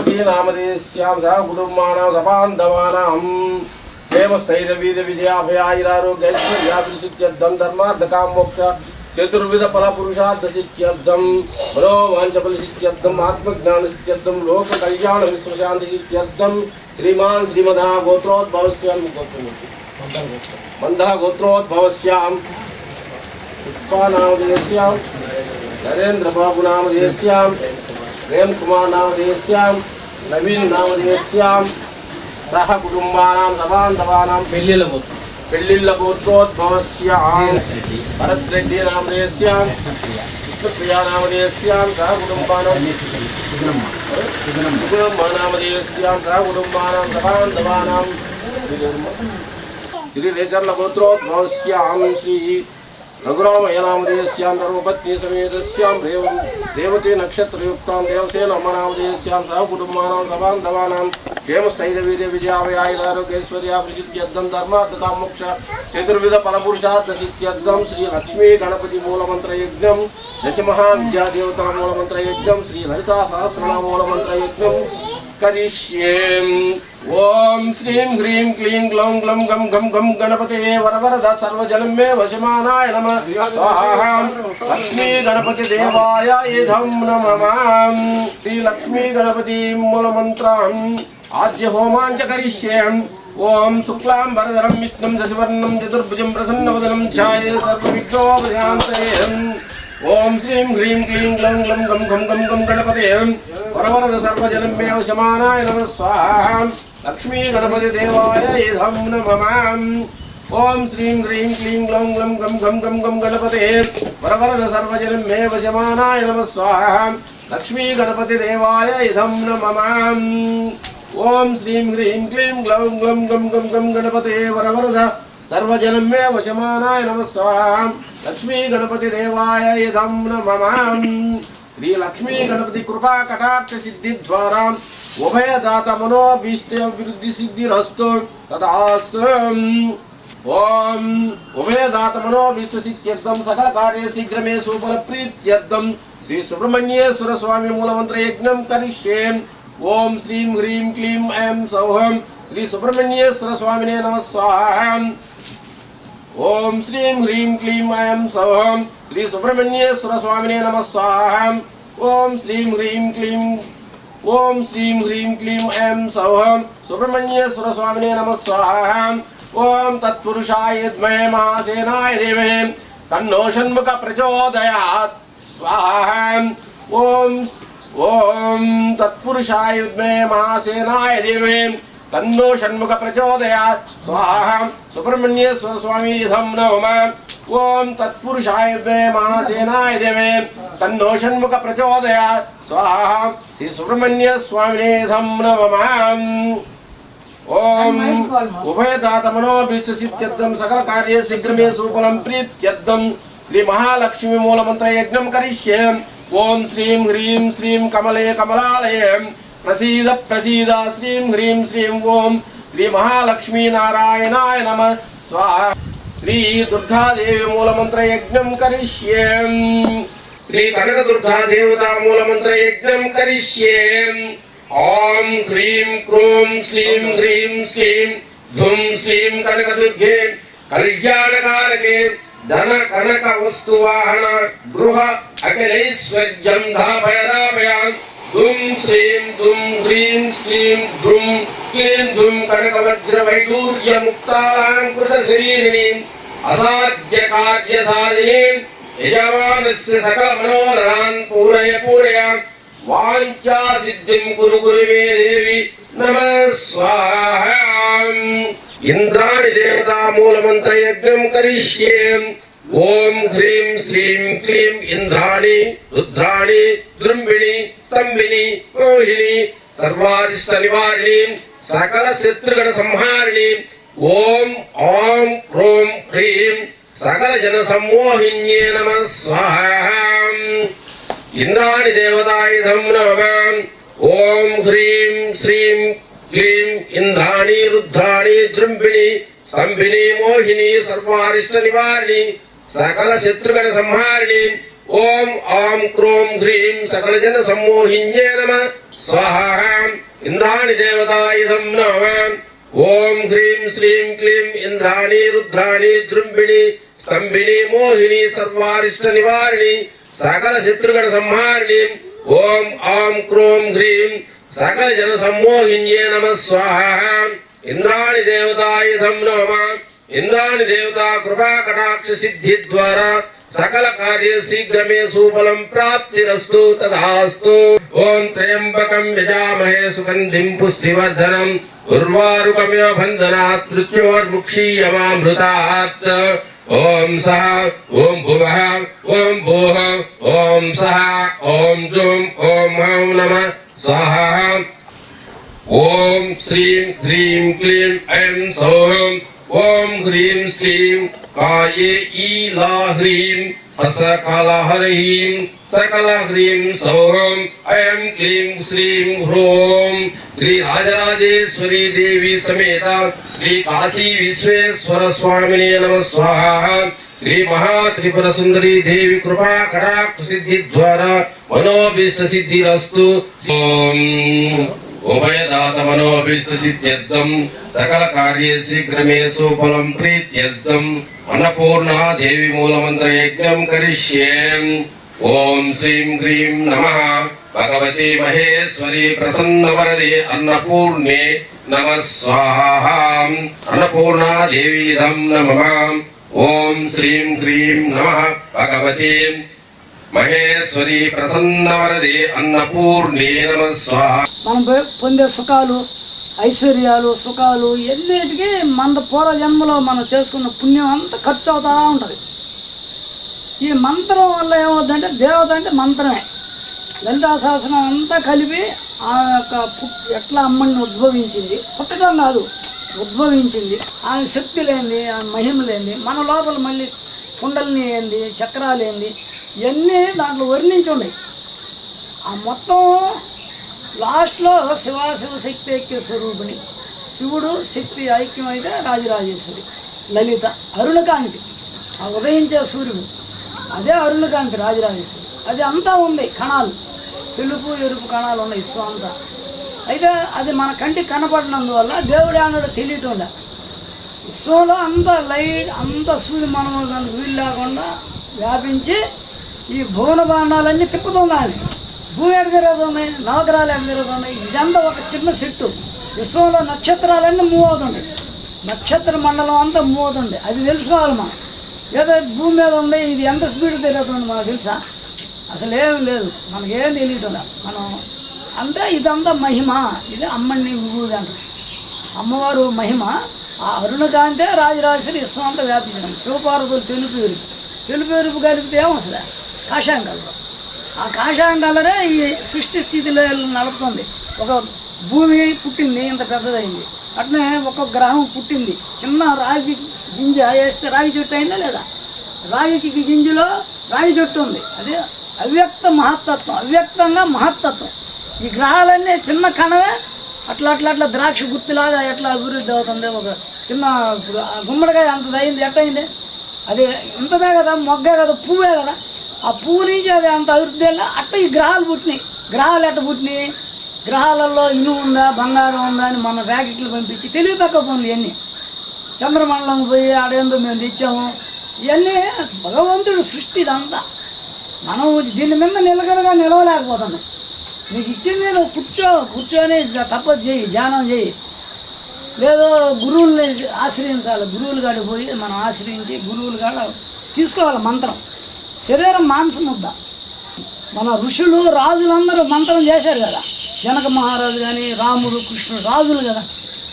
గణపతి నామదేశ్యాం సహ కుటుంబానాం సపాంధవానాం ప్రేమ స్థైర్య వీర విజయాభయారోగ్యైశ్వర్యాభిషిత్యర్థం ధర్మార్థకాం మోక్ష చతుర్విధ ఫల పురుషార్థ సిత్యర్థం మనోవాంఛ ఫల సిత్యర్థం ఆత్మజ్ఞాన సిత్యర్థం లోక కళ్యాణ విశ్వశాంతి సిత్యర్థం శ్రీమాన్ శ్రీమదా గోత్రోద్భవస్యాం మందः గోత్రోద్భవస్యాం పుష్పానామదేశ్యాం నరేంద్రబాబు నామదేశ్యాం ప్రేమ్ కుమార్ నామదేశ్యాం నవీన్ నామదేశ్యాం సహ కుటుంబానాం సబాంధవానాం పెళ్ళిళ్ళ పోతుంది పెళ్ళిళ్ళ గోత్రోద్భవస్యాం భరత్ రెడ్డి నామదేశ్యాం కృష్ణప్రియా నామదేశ్యాం సహ కుటుంబానాం కుటుంబ నామదేశ్యాం సహ కుటుంబానాం సబాంధవానాం గిరిరేచర్ల గోత్రోద్భవస్యాం శ్రీ रघुरामयनामदेयस्यां धर्मपत्नी समेतस्यां देव देवते नक्षत्रयुक्तां देवसेन अमनामदेयस्यां सहकुटुम्बानां सबान्धवानां धर्म तथा मोक्ष चतुर्विध फलपुरुषार्थ सिद्ध्यम श्री लक्ष्मी गणपति मूल मंत्र यज्ञ दशमहा विद्यादेवता मूल मंत्र यज्ञ श्री ललिता चतुर्विधफलपुरुषार्थसिद्ध्यर्थं मूल मंत्र यज्ञ సిద్ధ్యర్థం శ్రీ లక్ష్మీ గణపతి మూలమంత్ర యజ్ఞం దశమహావిద్యాదేవతల మూలమంత్ర యజ్ఞం శ్రీ లలితా సహస్రనామ మూలమంత్ర యజ్ఞం కరిష్యేం ఓం శ్రీం హ్రీం క్లీం గ్లౌం గ్లం గం గం గం గణపతే వరవరద సర్వజలం మే వశమానాయ నమ స్వాహాం లక్ష్మీ గణపతి దేవాయ ఇదం నమమాం శ్రీ లక్ష్మీ గణపతి మూలమంత్రం ఆద్య హోమాంచ కరిష్యేం ఓం శుక్లాం వరదరం విష్ణుం శశివర్ణం చతుర్భుజం ప్రసన్నవదనం ఛాయే సర్వవిఘ్నోపశాంతయేం వరవరద సర్వజనం మే నమ స్వాహాం లక్ష్మీ గణపతి దేవాయ ఇదం నమమాం ఓం శ్రీం హ్రీం క్లీం గ్లం గ్లం గం గం గం గం గణపతే వరవరద సర్వజనం మే వశమానాయ నమ స్వాహాం లక్ష్మీ గణపతి దేవాయ ఇదం నమమాం ఓం శ్రీం హ్రీం క్లీం గ్లం గ్లం గం గం గం గణపతే వరవరద సర్వజనమే వశమానాయ నమ స్వాహాం లక్ష్మీ గణపతి దేవాయ ఇదం నమమాం శ్రీ లక్ష్మీ గణపతి కృపా కటాక్ష సిద్ధి ద్వారా ఉభయదాత మనోభీష్ట అభివృద్ధి సిద్ధిరస్తు తదాస్తు ఓం ఉభయదాత మనోభీష్ట సిద్ధ్యర్థం సకల కార్య శీఘ్రమే సుఫల ప్రీత్యర్థం శ్రీ సుబ్రహ్మణ్యేశ్వర స్వామి మూలమంత్ర యజ్ఞం కరిష్యేం ఓం శ్రీం హ్రీం క్లీం ఐం సౌహం శ్రీ సుబ్రహ్మణ్యేశ్వర స్వామినే నమ స్వాహం ఓం శ్రీం హ్రీం క్లీం ఐం సౌహం శ్రీ సుబ్రహ్మణ్యేశ్వర స్వామినే నమ స్వాహం ఓం శ్రీం హ్రీం క్లీం ఓం శ్రీం హ్రీం క్లీం ఐం సౌహం సుబ్రహ్మణ్యేశ్వర స్వామినే నమ స్వాహం ఓం తత్పురుషాయ ద్మహే మహాసేనాయ దేవే తన్నో షణ్ముఖ ప్రచోదయాత్ స్వాహం ఓం ఓం తత్పురుషాయ విద్మహే మహాసేనాయ దేవే తన్నో షణ్ముఖ ప్రచోదయాత్ స్వాహం శ్రీ సుబ్రహ్మణ్య స్వామినే ధం నమః ఓం ఉభయదాత మనోభీష్ట సిద్ధ్యర్థం సకల కార్య శీఘ్రమే సుఫలం ప్రీత్యర్థం శ్రీ మహాలక్ష్మి మూలమంత్ర యజ్ఞం కరిష్యేం ఓం శ్రీం హ్రీం శ్రీం కమలే కమలాలయే ప్రసీద ప్రసీద శ్రీం హ్రీం శ్రీం ఓం శ్రీ మహాలక్ష్మీ నారాయణాయ నమ స్వాహ శ్రీ దుర్గాదేవి మూలమంత్ర యజ్ఞం కరిష్యేం శ్రీ కనక దుర్గా దేవతా మూలమంత్ర యజ్ఞం కరిష్యేం ఓం హ్రీం క్రోం శ్రీం హ్రీం శ్రీం ధుం శ్రీం కనకదుర్గే కళ్యాణకారకే ధన కనక వస్తు వాహన గృహ అఖిలైశ్వర్యం ధాపయరాపయాం ధుం శ్రీం ధుం హ్రీం శ్రీం ధుం క్లీం ధుం కనక వజ్ర వైడూర్య ముక్తాలంకృత శరీరిణి అసాధ్య కార్య సాధిని యజమానస్య సకల మనోరథాన్ పూరయ ఓం హ్రీం శ్రీం క్లీం ఇంద్రాణి రుద్రాణి దృంబిణి స్తంభిని మోహిని సర్వారిష్ట నివారిణి సకల శత్రుగణ సంహారిణి. ఓం ఆం హ్రోం హ్రీం సకల జన సమ్మోహిన్యే నమ స్వాహ. ఇంద్రాణి దేవతాయుధం నమ. ఓం హ్రీం శ్రీం క్లీం ఇంద్రాణి రుద్రాణి జృంభిణి స్తంభిని మోహిని సర్వారిష్ట నివారిణి సకల శత్రుగణ సంహారిణి. ఓం ఆం క్రోం హ్రీం సకల జన సమ్మోహిన్యే నమ. స్వాహ ఇంద్రాణి దేవతాయుధం నమ. ఓం హ్రీం శ్రీం క్లీం ఇంద్రాణి రుద్రాణి జృంభిణి స్తంభిణి మోహిని సర్వారిష్ట నివారిణి సకల శత్రుగణ సంహారిణి. ఓం ఆం క్రోం హ్రీం సకల జన సమ్మోహిన్యే నమ. స్వాహ ఇంద్రాణి దేవతాయుధం నమ. ఇంద్రాణి దేవతా కృపా కటాక్ష సిద్ధి ద్వారా సకల కార్య శీఘ్రమే సుఫలం ప్రాప్తిరస్తు తదాస్తు ఓం త్రయంబకం యజామహే సుగంధిం పుష్టివర్ధనం ఉర్వారుకమివ బంధనాత్ మృత్యోర్ముక్షీయమామృతాత్ ఓం సహ ఓం భువః ఓం భూః ఓం సహ ఓం జూం ఓం హౌం నమ సహ ఓం శ్రీం హ్రీం క్లీం ఐం సౌం ఓం హ్రీం శ్రీం కాయే ఈలా హ్రీం అసకలహరీం సకల హ్రీం సౌం ఐం క్లీం శ్రీం హ్రోం శ్రీ రాజరాజేశ్వరీ దేవి సమేత శ్రీ కాశీ విశ్వేశ్వర స్వామినే నమ స్వాహ శ్రీ మహా త్రిపుర సకల కార్యే శీఘ్రమే సుఫలం ప్రీత్యర్థం అన్నపూర్ణ దేవి మూలమంత్ర యజ్ఞం కరిష్యే. ఓం శ్రీం హ్రీం నమ. భగవతి మహేశ్వరి ప్రసన్న వరది అన్నపూర్ణే నమ స్వాహ. అన్నపూర్ణ దేవీదం నమ. ఓం శ్రీం హ్రీం నమ. భగవతి మహేశ్వరి ప్రసన్నవరదే అన్నపూర్ణే నమ స్వాహ. మనం పొందే సుఖాలు ఐశ్వర్యాలు సుఖాలు ఎన్నిటికీ మన పూర్వ జన్మలో మనం చేసుకున్న పుణ్యం అంతా ఖర్చు అవుతా ఉంటుంది. ఈ మంత్రం వల్ల ఏమవుతుందంటే దేవత అంటే మంత్రమే. లలితా శాసనం అంతా కలిపి ఆ యొక్క ఎట్లా అమ్మని ఉద్భవించింది? పుట్టడం కాదు ఉద్భవించింది. ఆమె శక్తి లేని ఆమె మహిమ మన లోపల మళ్ళీ కుండలిని ఏంది చక్రాలు ఏంది ఇవన్నీ దాంట్లో వర్ణించి ఉన్నాయి ఆ మొత్తం లాస్ట్లో శివాశివ శక్తి ఐక్య స్వరూపిణి. శివుడు శక్తి ఐక్యం అయితే రాజరాజేశ్వరి. లలిత అరుణకాంతి. ఆ ఉదయించే సూర్యుడు. అదే అరుణకాంతి రాజరాజేశ్వరి. అది అంతా ఉంది కణాలు. తెలుపు ఎరుపు కణాలు ఉన్నాయి విశ్వం అంతా. అయితే అది మన కంటికి కనపడినందువల్ల దేవుడు అన్నాడు తెలియటం లే విశ్వంలో అంత లైట్ అంత సూర్య మనం వీలు లేకుండా వ్యాపించి ఈ భువన బాణాలన్నీ తిప్పుతున్నాయి భూమి ఎడ తిరుగుతుంది నవగ్రహాలు ఎడ తిరుగుతున్నాయి ఇదంతా ఒక చిన్న సెట్టు. విశ్వంలో నక్షత్రాలన్నీ మూవ్ అవుతుంటాయి. నక్షత్ర మండలం అంతా మూవ్ అవుతుంది అది తెలుసుకోవాలి మనం ఏదో భూమి మీద ఉంది ఇది ఎంత స్పీడ్ తిరుగుతుంది మనకు తెలుసా? అసలు ఏం లేదు మనకేం తెలియటం లేదు. మనం అంటే ఇదంతా మహిమ ఇది అమ్మని ఊది అంట అమ్మవారు మహిమ ఆ అరుణకాంతే రాజరాజేశ్వరి విశ్వం అంతా వ్యాపించడం శివపార్వతులు తెలుపు ఎరుపు తెలుపు ఎరుపు కలిపితే ఏమొస్తుంది కాషాయం కలర్ ఆ కాషాయం కలరే ఈ సృష్టి స్థితిలో నడుపుతుంది. ఒక భూమి పుట్టింది ఇంత పెద్దదైంది. అట్నే ఒక గ్రహం పుట్టింది. చిన్న రాగి గింజ వేస్తే రాగి చెట్టు అయిందా లేదా? రాగికి గింజలో రాగి చెట్టు ఉంది. అదే అవ్యక్త మహత్తత్వం అవ్యక్తంగా మహత్తత్వం. ఈ గ్రహాలన్నీ చిన్న కణమే. అట్లా అట్లా అట్లా ద్రాక్ష గుర్తులాగా ఎట్లా అభివృద్ధి అవుతుంది? ఒక చిన్న ఇప్పుడు గుమ్మడికాయ అంత అయింది ఎట్టయింది? అది ఇంతదే కదా మొగ్గే కదా పువ్వే కదా. ఆ పువ్వు నుంచి అది అంత అభివృద్ధి వెళ్ళా అట్ట ఈ గ్రహాలు పుట్టినాయి. గ్రహాలు ఎట్ట పుట్టినాయి? గ్రహాలలో ఇనుము ఉందా బంగారం ఉందా అని మన ర్యాకెట్లు పంపించి తెలివి తక్కువ పనులు ఇవన్నీ. చంద్రమండలం పోయి ఆడేందో మేము తెచ్చాము. ఇవన్నీ భగవంతుడు సృష్టి ఇదంతా. మనం దీని మీద నిలకడగా నిలవలేకపోతున్నాం. నీకు ఇచ్చింది నువ్వు కూర్చో కూర్చొని తప్పదు చేయి ధ్యానం చేయి. లేదో గురువుల్ని ఆశ్రయించాలి. గురువులు కాడ పోయి మనం ఆశ్రయించి గురువులు కాడ తీసుకోవాలి మంత్రం. శరీరం మాంసం ముద్ద మన ఋషులు రాజులందరూ మంత్రం చేశారు కదా. జనక మహారాజు కానీ రాముడు కృష్ణుడు రాజులు కదా.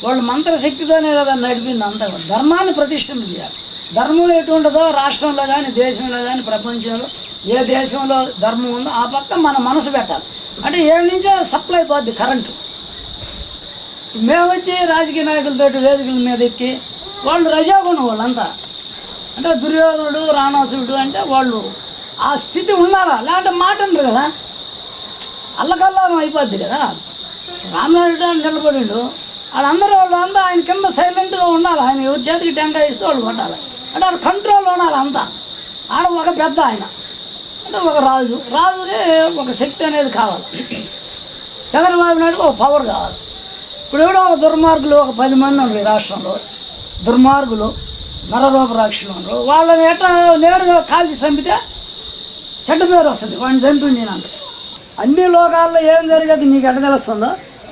వాళ్ళు మంత్రశక్తితోనే కదా నడిపింది అంతా ధర్మాన్ని ప్రతిష్టం చేయాలి. ధర్మం ఎటు రాష్ట్రంలో కానీ దేశంలో కానీ ప్రపంచంలో ఏ దేశంలో ధర్మం ఉందో ఆ పక్క మన మనసు పెట్టాలి. అంటే ఏడు నుంచే సప్లై పోద్ది కరెంటు. మేము వచ్చి రాజకీయ నాయకులతో వేదికల మీద ఎక్కి వాళ్ళు రజాగుణం వాళ్ళంతా అంటే దుర్యోధనుడు రాణాసురుడు అంటే వాళ్ళు ఆ స్థితి ఉండాలా? లేదంటే మాట ఉండరు కదా? అల్లకల్లారం అయిపోద్ది కదా? రామనాయుడు అని నిలబడిండు. వాళ్ళందరూ వాళ్ళు అంతా ఆయన కింద సైలెంట్గా ఉండాలి? ఆయన ఎవరి చేతికి టెంకాయ ఇస్తే వాళ్ళు కొట్టాలి. అంటే ఆడ కంట్రోల్ ఉండాలి అంతా. ఆడ ఒక పెద్ద ఆయన. అంటే ఒక రాజు. రాజుకి ఒక శక్తి అనేది కావాలి. చంద్రబాబు నాయుడుకి ఒక పవర్ కావాలి. ఇప్పుడు ఎవడో ఒక దుర్మార్గులు ఒక పది మంది ఉన్నారు ఈ రాష్ట్రంలో. దుర్మార్గులు. నరరూప రాక్షులు అనరు వాళ్ళని ఎట్లా నేరుగా కాల్చి చంపితే చెడ్డ పేరు వస్తుంది. వాడిని చంపి నేనంటే అన్ని లోకాల్లో ఏం జరిగేది నీకు ఎట్ట తెలుస్తుందో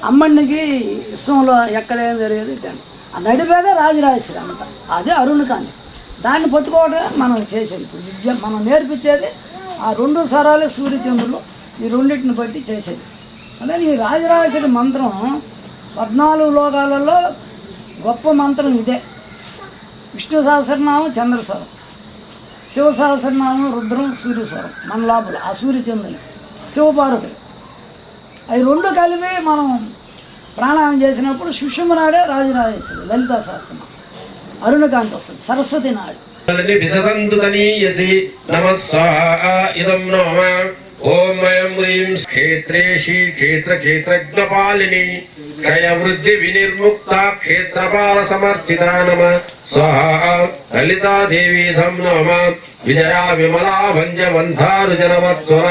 అమ్మడికి విశ్వంలో ఎక్కడ ఏం జరిగేది దాన్ని ఆ నడిపేదే రాజరాజేశ్వరి అంట అదే అరుణ్ కాంతి. దాన్ని పట్టుకోవడమే మనం చేసేది ఇప్పుడు. విద్య మనం నేర్పించేది ఆ రెండు స్వరాలే సూర్యచంద్రులు. ఈ రెండింటిని బట్టి చేసేది. అంటే ఈ రాజరాజేశ్వరి మంత్రం పద్నాలుగు లోకాలలో గొప్ప మంత్రం ఇదే. విష్ణు సహస్రనామం చంద్రస్వరం. శివ సహస్రనామం రుద్రం సూర్యస్వరం. మన లోపల ఆ సూర్యచంద్రుని. శివపార్వతులు అవి రెండు కలిపి మనం ప్రాణాయామం చేసినప్పుడు సుషుమనాడే రాజరాజేశ్వరి లలిత సహస్రనామం. అరుణకాంత వస్తుంది సరస్వతి నాడు. ఇదం ఓం హ్రీం క్షేత్రేషి క్షేత్ర క్షేత్రజ్ఞపాలిని. క్షయవృద్ధి వినిర్ముక్త క్షేత్రపాల సమర్చిత నమ స్వాహ లలితాదేవీధం నమ విజయా విమలా భంజ వంధారు జనవత్సర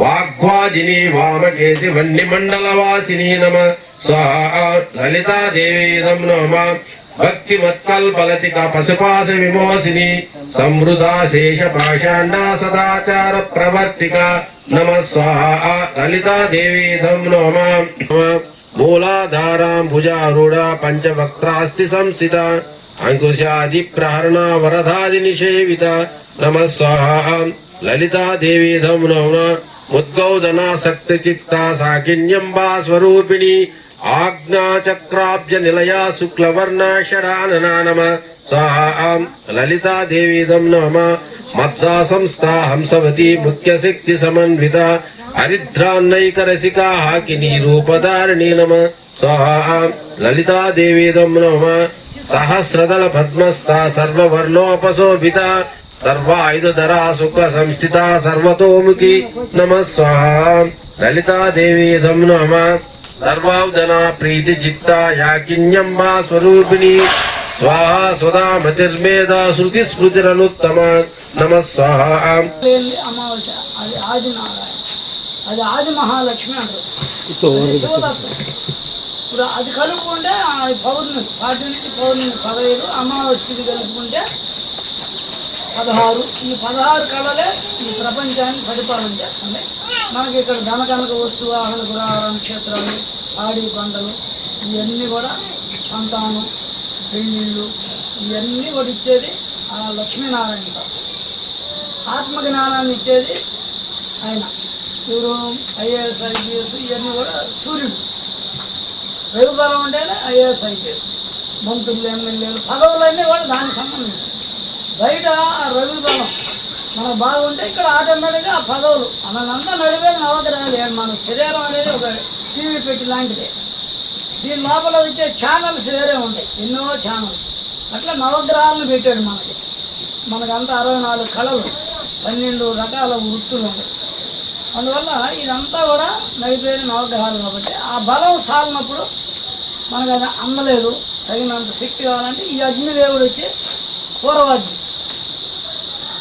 వాగ్వాజిని వామకేసి వన్ని మండలవాసిని నమ స్వాహ లలితాదేవీధం నమ భక్తి మత్కల్పలతిక పశుపాస విమోసిని సమృదా శేష పాషాండా సదాచార ప్రవర్తిక నమ స్వాహ లలితాదేవీధం నమ మూలాధారాం పంచవక్స్తి సంస్థిత. అంకుశాది ప్రహరణ వరదాది నిషేవిత. నమ స్వాహ. లలితా దేవీధం నమ చిత్తా సాకిన్యంబా స్వరూపిణి. ఆజ్ఞాచక్రాబ్జ నిలయా శుక్లవర్ణ షడాననా నమ సాం లలితాదేవీదం నమ మత్సా సంస్థా హంసవతి ముఖ్యశక్తి సమన్విత. హరిద్రాన్నైక రసికా హాకిని రూపధారిణి నమ. స్వాహా. లలితాదేవీదం నమ. సహస్రదళ పద్మస్థా సర్వవర్ణోపశోభిత. సర్వాయుధరా శుక్ల సంస్థిత సర్వతోముఖి నమ. స్వాహా. లలితాదేవీదం నమ. సర్వావదనా ప్రీతి చిత్త యాకిన్యంబా స్వరూపిణి. స్వాహా స్వదా మతిర్మేధ శృతి స్మృతిరనుత్తమ నమ. స్వాహా. అమావాస్య అది అది ఆది మహాలక్ష్మి అంటారు. ఇప్పుడు అది కలుపుకుంటే పౌర్ణమి పాటి నుంచి పౌర్ణమి పదహైదు అమావాస్యకి కలుపుకుంటే పదహారు. ఈ పదహారు కళలే ఈ ప్రపంచాన్ని పరిపాలన చేస్తుంది మనకి ఇక్కడ ధనకనక వస్తువు ఆహ్ల గురాల నక్షత్రాలు ఆడి పంటలు ఇవన్నీ కూడా సంతానం పెళ్ళిళ్ళు ఇవన్నీ కూడా ఇచ్చేది ఆ లక్ష్మీనారాయణ తత్వం. ఆత్మ జ్ఞానాన్ని ఇచ్చేది ఆయన. ఎవరు ఐఏఎస్ ఐపీఎస్ ఇవన్నీ కూడా సూర్యుడు. రవిబలం ఉంటేనే ఐఏఎస్ ఐపీఎస్. మంత్రులు ఎమ్మెల్యేలు పదవులన్నీ కూడా దానికి సంబంధించి. బయట రవి బలం మనకు బాగుంటే ఇక్కడ ఆటోమేటిక్గా ఆ పదవులు. మనంతా నడిపేది నవగ్రహాలు మన శరీరం అనేది ఒక టీవీ పెట్టి లాంటిదే. దీని లోపల వచ్చే ఛానల్స్ వేరే ఉంటాయి. ఎన్నో ఛానల్స్ అట్లా నవగ్రహాలను పెట్టాడు మనకి. మనకంతా అరవై నాలుగు కళలు. పన్నెండు రకాల వృత్తులు ఉంటాయి. అందువల్ల ఇదంతా కూడా నడిపేది నవగ్రహాలు కాబట్టి ఆ బలం సాలినప్పుడు మనకు అది అందలేదు. తగినంత శక్తి కావాలంటే ఈ అగ్నిదేవుడు వచ్చి పూర్వాగ్ని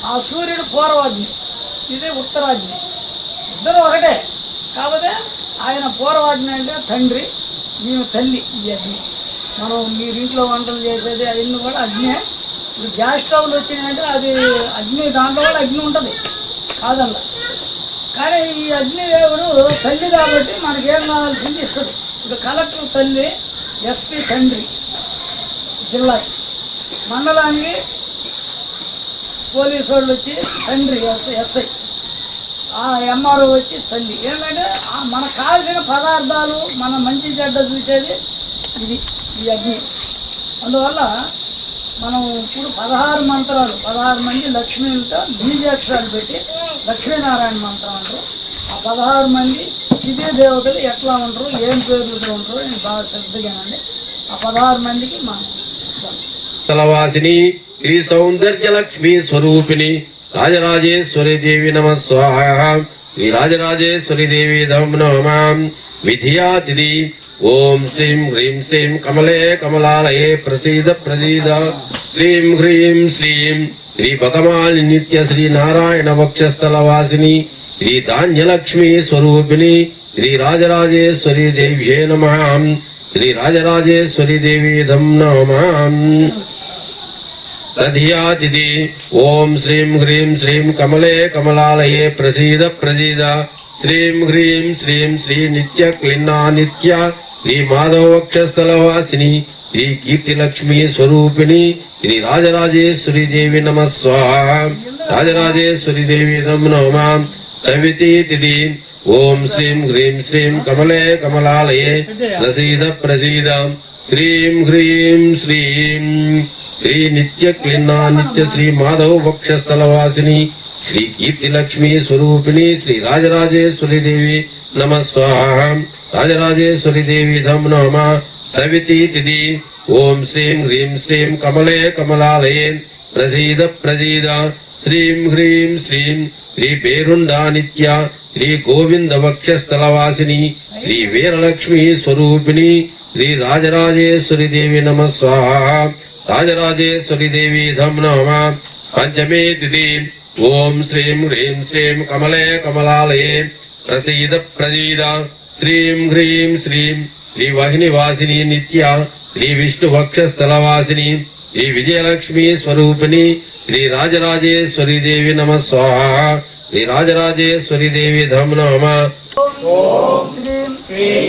ఆ సూర్యుడు పూర్వాగ్ని ఇది ఉత్తరాగ్ని ఇద్దరు ఒకటే. కాకపోతే ఆయన పూర్వాగ్ని అంటే తండ్రి మేము తల్లి ఈ అగ్ని. మనం మీరు ఇంట్లో వంటలు చేసేది అవన్నీ కూడా అగ్నే. ఇప్పుడు గ్యాస్ స్టవ్లు వచ్చినాయంటే అది అగ్ని దాంట్లో కూడా అగ్ని ఉంటుంది. కాదల్లా కానీ ఈ అగ్నిదేవుడు తల్లి కాబట్టి మనకి ఏం కావాల్సింది ఇస్తుంది ఇప్పుడు కలెక్టర్ తల్లి ఎస్పీ తండ్రి జిల్లా మండలానికి పోలీసు వాళ్ళు వచ్చి తండ్రి ఎస్ ఎస్ఐ. ఆ ఎంఆర్ఓ వచ్చి తల్లి. ఏంటంటే మనకు కావాల్సిన పదార్థాలు మన మంచి చెడ్డ చూసేది ఇది ఈ అగ్ని. అందువల్ల మనం ఇప్పుడు పదహారు మంత్రాలు పదహారు మంది లక్ష్మీలతో బీజాక్షరాలు పెట్టి లక్ష్మీనారాయణ మంత్రం అంటారు. ఆ పదహారు మంది ఇదే దేవతలు ఎట్లా ఉంటారు ఏం పేర్లతో ఉంటారు నేను బాగా శ్రద్ధగానండి ఆ పదహారు మందికి మా తలవాసిని శ్రీ సౌందర్య లక్ష్మీ స్వరూపిణి రాజరాజేశ్వరి దేవి నమ స్వాహ. శ్రీ రాజరాజేశ్వరి దేవి నమ. విధియాతిథి ఓం శ్రీం హ్రీం శ్రీం కమలే కమలాలయే ప్రసీద ప్రసీద. శ్రీం హ్రీం శ్రీం శ్రీ పదమాలి నిత్య శ్రీ నారాయణ వక్షస్థల వాసిని శ్రీ ధాన్యలక్ష్మి స్వరూపిణి శ్రీ రాజరాజేశ్వరి దేవ్యే నమ శ్రీ రాజరాజేశ్వరి దేవి దం నమాం. తధియాతిథి ఓం శ్రీం హ్రీం శ్రీం కమలే కమలాలయే ప్రసీద ప్రసీద శ్రీం హ్రీం శ్రీం శ్రీ నిత్య క్లిన్నా నిత్య శ్రీ మాధవక్షస్థల వాసిని శ్రీ కీర్తిలక్ష్మీ స్వరూపిణి శ్రీ రాజరాజేశ్వరి దేవి నమ స్వాహ. రాజరాజేశ్వరి దేవి నమ నమాం. సవితి తిథి. ఓం శ్రీం హ్రీం శ్రీం కమలే కమలాలయే. ప్రసీద ప్రసీదం. శ్రీం హ్రీం శ్రీం శ్రీ నిత్య క్లిన్నా నిత్య శ్రీ మాధవ వక్షస్థలవాసిని శ్రీ కీర్తిలక్ష్మీ స్వరూపిణి శ్రీ రాజరాజేశ్వరి దేవి నమ స్వాహ. రాజరాజేశ్వరి దేవి ధం నమ సవితి తిథి ఓం శ్రీం హ్రీం శ్రీం కమలే కమలాలయే ప్రసీద ప్రసీద. శ్రీం హ్రీం శ్రీం శ్రీ పేరుండా నిత్య శ్రీ గోవింద వక్షస్థలవాసిని శ్రీ వీరలక్ష్మీ స్వరూపిణి శ్రీ రాజరాజేశ్వరి దేవి నమ స్వాహ. రాజరాజేశ్వరి దేవి ధం నమ. పంచమే తిథి. ఓం శ్రీం హ్రీం శ్రీం కమలే కమలాలయే. ప్రసీద ప్రసీద. శ్రీం హ్రీం శ్రీం. శ్రీ వాహిని వాసిని నిత్య. శ్రీ విష్ణు వక్షస్థలవాసిని శ్రీ విజయలక్ష్మి స్వరూపిణి. శ్రీ రాజరాజేశ్వరి దేవి నమ స్వాహ. శ్రీ రాజరాజేశ్వరి దేవి ధం నమ శ్రీం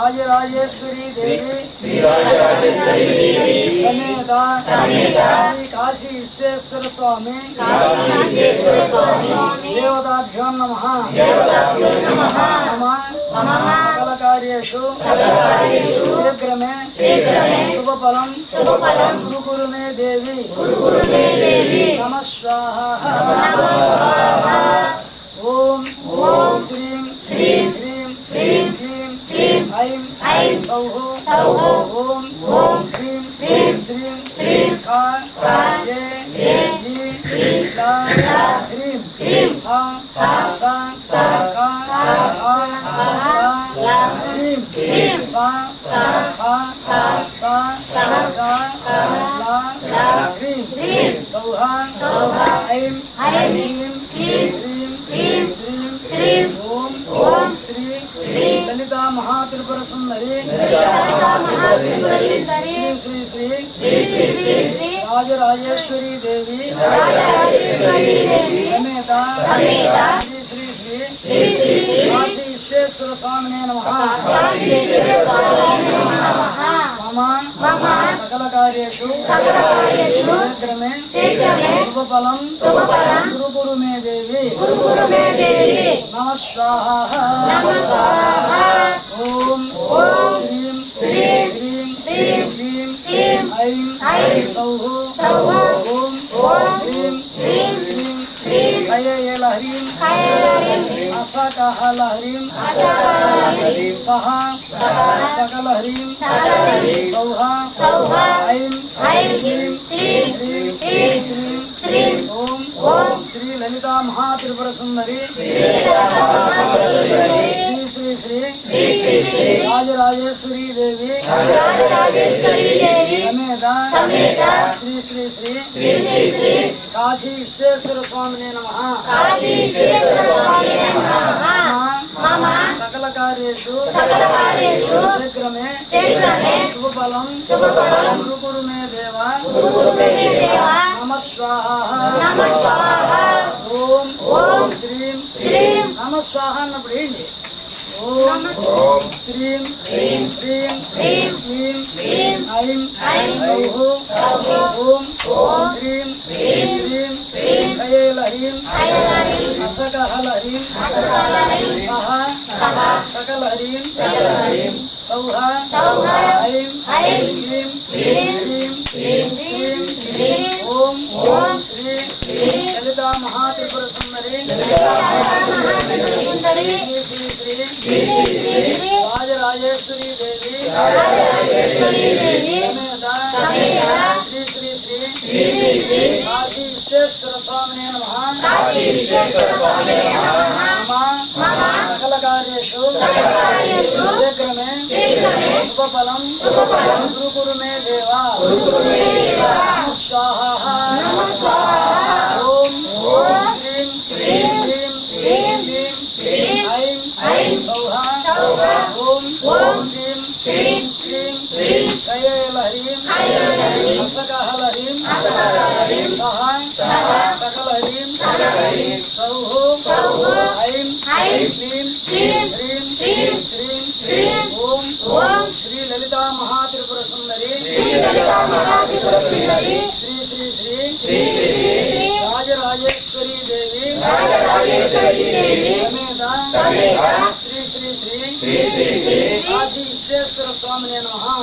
లా హ్రీం ఆ సా కా ఆ లా హ్రీం సా హా సా కా లా హ్రీం సౌః ఐం క్లీం హ్రీం శ్రీం ఓం శ్రీ రాజరాజేశ్వరి దేవి సమేత శ్రీ కాశీ విశ్వేశ్వర స్వామి దేవతాభ్యో నమ నమ సకల కార్యేషు శీఘ్రమే శుభఫలం గురు గురు మే దేవి నమ స్వాహ ఓం శ్రీం హ్రీం క్లీం ఐం సౌః ఓం హ్రీం శ్రీం ఖా ఏ ఈ లా హ్రీం ఆ సా కా సుందరి శ్రీ శ్రీ శ్రీ రాజరాజేశ్వరి దేవి సమేత శ్రీ శ్రీ శ్రీ కాశీ విశ్వేశ్వర స్వామినే నమ మమ సకల కార్యేషు శీఘ్రమే శుభఫలం గురు గురు మే ఐం సౌః ఓం హ్రీం శ్రీం కయల హ్రీం అసకహ లహ్రీం సహ సకల హ్రీం సౌహ ఐం క్లీం శ్రీం ఓం శ్రీ లలితా మహాత్రిపుర సుందరి శ్రీ శ్రీ శ్రీ రాజరాజేశ్వరి దేవి సమేత శ్రీ శ్రీ శ్రీ కాశీ విశ్వేశ్వర స్వామినే నమ సకల కార్యేషు శీఘ్రమే శుభఫలం గురు గురు మే దేవ నమ స్వాహ ఓం శ్రీం నమ స్వాహ అన్నప్పుడు ఏంటి ఓం శ్రీం హ్రీం క్లీం ఐం సౌః ఓం హ్రీం శ్రీం కయేల హ్రీం అసకహ హ్రీం సహ సకల హ్రీం సౌహ ఐం క్లీం శ్రీం ఓం శ్రీ లలిత మహాత్రిపుర సుందరి శ్రీ రాజరాజేశ్వరి దేవి సమేత శ్రీ శ్రీ శ్రీ కాశీ విశ్వేశ్వర స్వామినే నమ సకల కార్యేషు శీఘ్రమే శుభఫలం గురు మే దేవా స్వాహా ఓం శ్రీం హ్రీం క్లీం ఐం సౌహ ఓం హ్రీం శ్రీం కయేలహరీం హసకహలహరీం సహాయ సకల హరీం సౌహ ఐం క్లీం హ్రీం శ్రీం ఓం శ్రీ లలితా మహాత్రిపుర సుందరి శ్రీ శ్రీ శ్రీ రాజరాజేశ్వరి దేవి సమేత శ్రీ శ్రీ శ్రీ కాశీ విశ్వేశ్వర స్వామినే నమ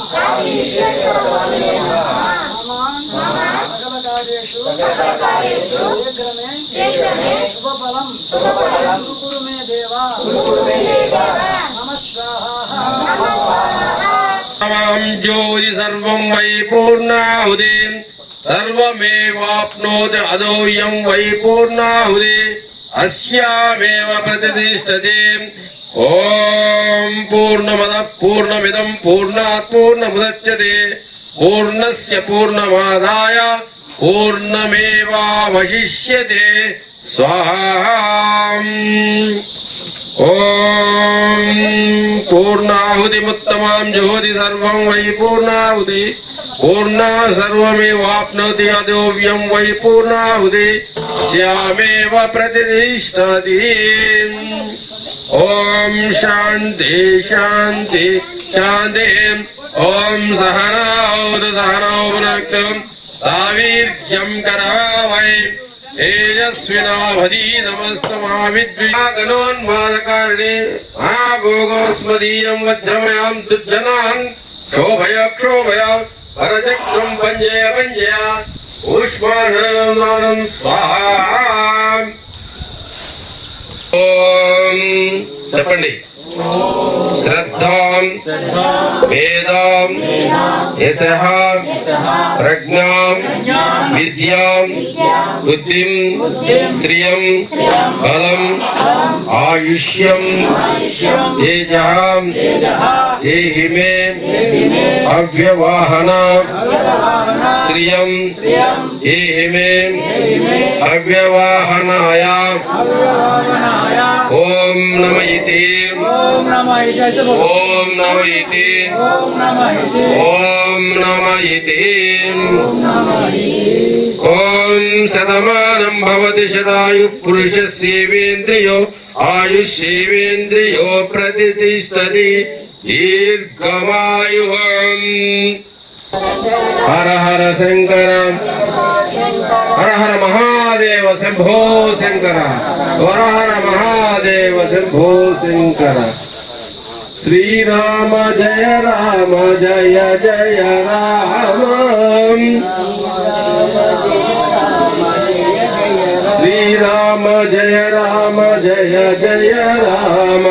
సకల కార్యేషు శీఘ్రమే శుభఫలం గురు మే దేవా నమ స్వాహా మాం జ్యోతి సర్వం వై పూర్ణాహుతి సర్వమేవాప్నోతి అదోయం వై పూర్ణాహుతి అస్యామేవ ప్రతిష్టతే ఓం పూర్ణమద పూర్ణమిదం పూర్ణాత్ పూర్ణముదచ్యతే పూర్ణస్ పూర్ణమాదాయ పూర్ణమేవాశిష్యే స్వాహా ఓం పూర్ణాహుతిముత్తమాం జ్యోతి సర్వం వై పూర్ణాహుతి పూర్ణా సర్వమేవాప్నోతి అదోవ్యం వై పూర్ణాహుతి శ్యామేవ ప్రతిష్టతి ॐ शान्ति शान्ति शान्तिः ॐ सहनावत सहनौपनक्तम्। आवीर्यम् करावै तेजस्विनावधि नमस्तमाविद्विनोन्मादकारिणे महाभोगोऽस्मदीयम् वज्रमयाम् दुर्जनान्। क्षोभय क्षोभय। परचक्रम् पञ्जय पञ्जया। ऊष्माणम् स्वाहा। చెప్పండి. श्रद्धा, वेद, यश, प्रज्ञा, विद्या, बुद्धि, श्रिय बल आयुष्यम तेज देहि अव्यवाहना, श्रिय देहि अव्यवाहनाया నమ ఇతి ఓం నమ ఇతి ఓం నమ ఇతి ఓం నమ ఇతి ఓం శతమానం భవతి శతాయు పురుషస్యేవేంద్రియో ఆయుష్యేవేంద్రియో ప్రతిష్టతి దీర్ఘమాయు హర హర శంకర. హర హర మహాదేవ శంభో శంకర. హర హర మహాదేవ శంభో శంకర. శ్రీరామ జయ రామ జయ జయ రామ. శ్రీరామ జయ రామ జయ జయ రామ.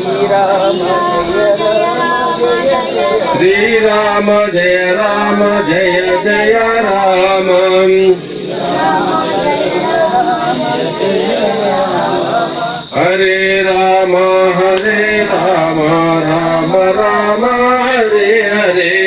శ్రీరామ జయ రామ. జయ జయ రామ. హరే రామ హరే రామ రామ రామ హరే హరే.